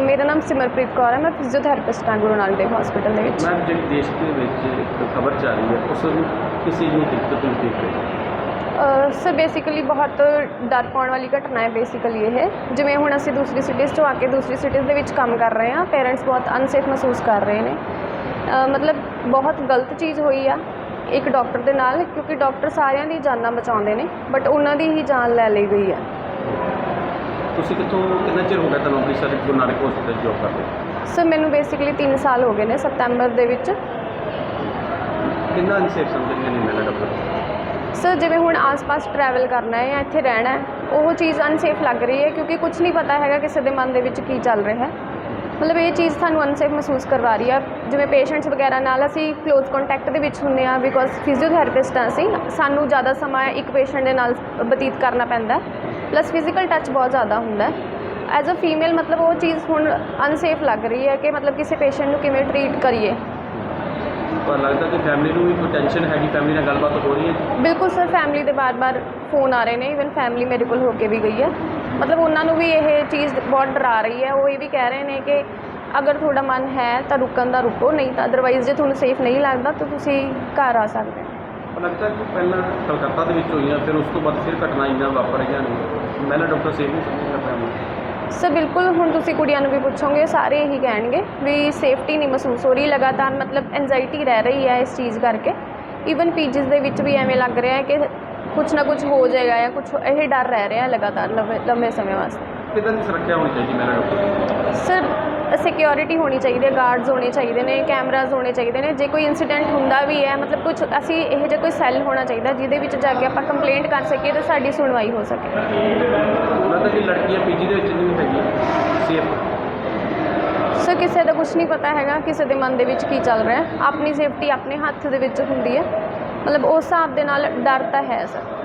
ਮੇਰਾ ਨਾਮ ਸਿਮਰਪ੍ਰੀਤ ਕੌਰ ਹੈ ਮੈਂ ਫਿਜ਼ੀਓਥੈਰੇਪਿਸਟ ਹਾਂ ਗੁਰੂ ਨਾਨਕ ਦੇਵ ਹਸਪੀਟਲ ਦੇ ਵਿੱਚ। ਮੈਮ ਜਿਹੜੀ ਦੇਸ਼ ਦੇ ਵਿੱਚ ਇੱਕ ਖਬਰ ਚੱਲ ਰਹੀ ਹੈ ਉਸ ਨੂੰ ਕਿਸੇ ਨੂੰ ਦਿੱਕਤ ਨਹੀਂ ਦੇਖ ਰਹੀ ਸਰ ਬੇਸਿਕਲੀ ਬਹੁਤ ਡਰ ਪਾਉਣ ਵਾਲੀ ਘਟਨਾ ਹੈ ਬੇਸਿਕਲੀ ਇਹ। ਜਿਵੇਂ ਹੁਣ ਅਸੀਂ ਦੂਸਰੀ ਸਿਟੀਜ਼ 'ਚੋਂ ਆ ਕੇ ਦੂਸਰੀ ਸਿਟੀਜ਼ ਦੇ ਵਿੱਚ ਕੰਮ ਕਰ ਰਹੇ ਹਾਂ ਪੇਰੈਂਟਸ ਬਹੁਤ ਅਨਸੇਫ ਮਹਿਸੂਸ ਕਰ ਰਹੇ ਨੇ। ਅ, ਮਤਲਬ ਬਹੁਤ ਗਲਤ ਚੀਜ਼ ਹੋਈ ਆ ਇੱਕ ਡਾਕਟਰ ਦੇ ਨਾਲ ਕਿਉਂਕਿ ਡਾਕਟਰ ਸਾਰਿਆਂ ਦੀ ਜਾਨਾਂ ਬਚਾਉਂਦੇ ਨੇ ਬਟ ਉਹਨਾਂ ਦੀ ਹੀ ਜਾਨ ਲੈ ਲਈ ਗਈ ਆ। ਤੁਸੀਂ ਕਿੱਥੋਂ ਕਿੰਨਾ ਚਿਰ ਹੋ ਗਿਆ ਤੁਹਾਨੂੰ ਅੰਮ੍ਰਿਤਸਰ ਦੇ ਗੁਰੂ ਨਾਨਕ ਹਸਪਤਾਲ ਜੋਬ ਕਰਦੇ? ਸਰ ਮੈਨੂੰ ਬੇਸਿਕਲੀ 3 ਸਾਲ ਹੋ ਗਏ ਨੇ ਸਤੰਬਰ ਦੇ ਵਿੱਚ। ਕਿੰਨਾ ਅਨਸੇਫ ਸਮਝਦੇ ਨੇ ਮੇਰਾ ਡਾਕਟਰ ਸਰ ਜਿਵੇਂ ਹੁਣ ਆਸ-ਪਾਸ ਟਰੈਵਲ ਕਰਨਾ ਹੈ ਜਾਂ ਇੱਥੇ ਰਹਿਣਾ ਹੈ ਉਹ ਚੀਜ਼ ਅਨਸੇਫ ਲੱਗ ਰਹੀ ਹੈ ਕਿਉਂਕਿ ਕੁਝ ਨਹੀਂ ਪਤਾ ਹੈਗਾ ਕਿਸੇ ਦੇ ਮਨ ਦੇ ਵਿੱਚ ਕੀ ਚੱਲ ਰਿਹਾ ਹੈ। ਮਤਲਬ ਇਹ ਚੀਜ਼ ਸਾਨੂੰ ਅਨਸੇਫ ਮਹਿਸੂਸ ਕਰਵਾ ਰਹੀ ਆ ਜਿਵੇਂ ਪੇਸ਼ੈਂਟਸ ਵਗੈਰਾ ਨਾਲ ਅਸੀਂ ਕਲੋਜ਼ ਕੰਟੈਕਟ ਦੇ ਵਿੱਚ ਹੁੰਦੇ ਆ ਬਿਕੋਜ਼ ਫਿਜ਼ੀਓਥੈਰੇਪਿਸਟ ਹਾਂ ਅਸੀਂ ਸਾਨੂੰ ਜ਼ਿਆਦਾ ਸਮਾਂ ਇੱਕ ਪੇਸ਼ੈਂਟ ਦੇ ਨਾਲ ਬਤੀਤ ਕਰਨਾ ਪੈਂਦਾ ਪਲੱਸ ਫਿਜ਼ੀਕਲ ਟੱਚ ਬਹੁਤ ਜ਼ਿਆਦਾ ਹੁੰਦਾ ਐਜ਼ ਅ ਫੀਮੇਲ ਮਤਲਬ ਉਹ ਚੀਜ਼ ਹੁਣ ਅਨਸੇਫ ਲੱਗ ਰਹੀ ਹੈ ਕਿ ਮਤਲਬ ਕਿਸੇ ਪੇਸ਼ੈਂਟ ਨੂੰ ਕਿਵੇਂ ਟਰੀਟ ਕਰੀਏ। ਪਰ ਲੱਗਦਾ ਕਿ ਫੈਮਿਲੀ ਨੂੰ ਵੀ ਕੋਈ ਟੈਨਸ਼ਨ ਹੈਗੀ ਫੈਮਿਲੀ ਨਾਲ ਗੱਲਬਾਤ ਹੋ ਰਹੀ ਹੈ? ਬਿਲਕੁਲ ਸਰ ਫੈਮਿਲੀ ਦੇ ਬਾਰ-ਬਾਰ ਫੋਨ ਆ ਰਹੇ ਨੇ ਇਵਨ ਫੈਮਿਲੀ ਮੇਰੇ ਕੋਲ ਹੋ ਕੇ ਵੀ ਗਈ ਹੈ। ਮਤਲਬ ਉਹਨਾਂ ਨੂੰ ਵੀ ਇਹ ਚੀਜ਼ ਬਹੁਤ ਡਰਾ ਰਹੀ ਹੈ। ਉਹ ਇਹ ਵੀ ਕਹਿ ਰਹੇ ਨੇ ਕਿ ਅਗਰ ਤੁਹਾਡਾ ਮਨ ਹੈ ਤਾਂ ਰੁਕਣ ਦਾ ਰੁਕੋ ਨਹੀਂ ਤਾਂ ਅਦਰਵਾਈਜ਼ ਜੇ ਤੁਹਾਨੂੰ ਸੇਫ ਨਹੀਂ ਲੱਗਦਾ ਤਾਂ ਤੁਸੀਂ ਘਰ ਆ ਸਕਦੇ ਹੋ। ਲੱਗਦਾ ਕਿ ਪਹਿਲਾਂ ਕਲਕੱਤਾ ਦੇ ਵਿੱਚ ਹੋਈਆਂ ਫਿਰ ਉਸ ਤੋਂ ਬਾਅਦ ਫਿਰ ਘਟਨਾ ਇੰਨਾ ਵਾਪਰ ਰਹੀਆਂ ਨੇ। ਪਹਿਲਾਂ ਡਾਕਟਰ ਸੇਫ ਨਹੀਂ ਸਮਝਦਾ ਫੈਮਿਲੀ ਸਰ ਬਿਲਕੁਲ ਹੁਣ ਤੁਸੀਂ ਕੁੜੀਆਂ ਨੂੰ ਵੀ ਪੁੱਛੋਗੇ ਸਾਰੇ ਇਹੀ ਕਹਿਣਗੇ ਵੀ ਸੇਫਟੀ ਨਹੀਂ ਮਹਿਸੂਸ ਹੋ ਰਹੀ ਲਗਾਤਾਰ ਮਤਲਬ ਐਂਜ਼ਾਈਟੀ ਰਹਿ ਰਹੀ ਹੈ ਇਸ ਚੀਜ਼ ਕਰਕੇ। ਈਵਨ ਪੀਜੀਸ ਦੇ ਵਿੱਚ ਵੀ ਐਵੇਂ ਲੱਗ ਰਿਹਾ ਹੈ ਕਿ ਕੁਝ ਨਾ ਕੁਝ ਹੋ ਜਾਏਗਾ ਜਾਂ ਕੁਝ ਇਹ ਡਰ ਰਹਿ ਰਿਹਾ ਲਗਾਤਾਰ ਲੰਬੇ ਲੰਬੇ ਸਮੇਂ ਵਾਸਤੇ। ਕਿਦਾਂ ਦੀ ਸੁਰੱਖਿਆ ਹੋਣੀ ਚਾਹੀਦੀ ਮੇਰਾ ਡਾਕਟਰ ਸਰ ਸਿਕਿਉਰਿਟੀ ਹੋਣੀ ਚਾਹੀਦੀ ਹੈ ਗਾਰਡਸ ਹੋਣੇ ਚਾਹੀਦੇ ਨੇ ਕੈਮਰਾਜ਼ ਹੋਣੇ ਚਾਹੀਦੇ ਨੇ। ਜੇ ਕੋਈ ਇਨਸੀਡੈਂਟ ਹੁੰਦਾ ਵੀ ਹੈ ਮਤਲਬ ਕੁਝ ਅਸੀਂ ਇਹ ਜਿਹਾ ਕੋਈ ਸੈੱਲ ਹੋਣਾ ਚਾਹੀਦਾ ਜਿਹਦੇ ਵਿੱਚ ਜਾ ਕੇ ਆਪਾਂ ਕੰਪਲੇਂਟ ਕਰ ਸਕੀਏ ਤੇ ਸਾਡੀ ਸੁਣਵਾਈ ਹੋ ਸਕੇ। ਲੱਗਦਾ ਕਿ ਲੜਕੀਆਂ ਪੀਜੀ ਦੇ ਵਿੱਚ ਨਹੀਂ ਹੈਗੀਆਂ ਸੇਫ ਸਰ ਕਿਸੇ ਦਾ ਕੁਝ ਨਹੀਂ ਪਤਾ ਹੈਗਾ ਕਿਸੇ ਦੇ ਮਨ ਦੇ ਵਿੱਚ ਕੀ ਚੱਲ ਰਿਹਾ। ਹੈ ਆਪਣੀ ਸੇਫਟੀ ਆਪਣੇ ਹੱਥ ਦੇ ਵਿੱਚ ਹੁੰਦੀ ਹੈ। ਮਤਲਬ ਉਸ ਹਿਸਾਬ ਦੇ ਨਾਲ ਡਰ ਤਾਂ ਹੈ ਸਰ